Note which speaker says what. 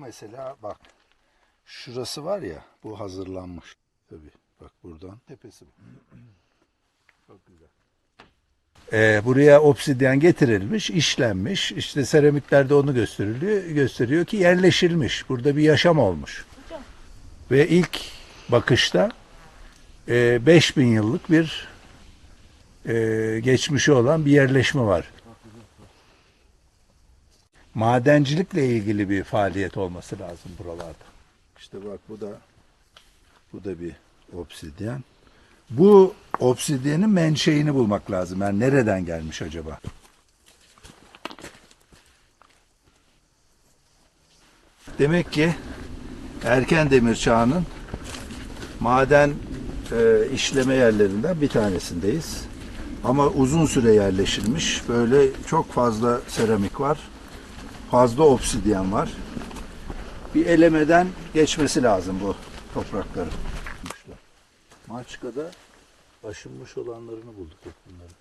Speaker 1: Mesela bak şurası var ya bu hazırlanmış. Tabii bak buradan tepesi bu. Çok güzel. Ee, buraya obsidyen getirilmiş, işlenmiş. İşte seramiklerde onu gösteriliyor, gösteriyor ki yerleşilmiş. Burada bir yaşam olmuş. Ve ilk bakışta e, 5000 yıllık bir e, geçmişi olan bir yerleşme var. Madencilikle ilgili bir faaliyet olması lazım buralarda. İşte bak bu da bu da bir obsidyen. Bu obsidyenin menşeini bulmak lazım. Yani nereden gelmiş acaba? Demek ki erken demir çağının maden e, işleme yerlerinden bir tanesindeyiz. Ama uzun süre yerleşilmiş. Böyle çok fazla seramik var. Fazla obsidyen var. Bir elemeden geçmesi lazım bu toprakların. Maçka'da aşınmış olanlarını bulduk hep bunları.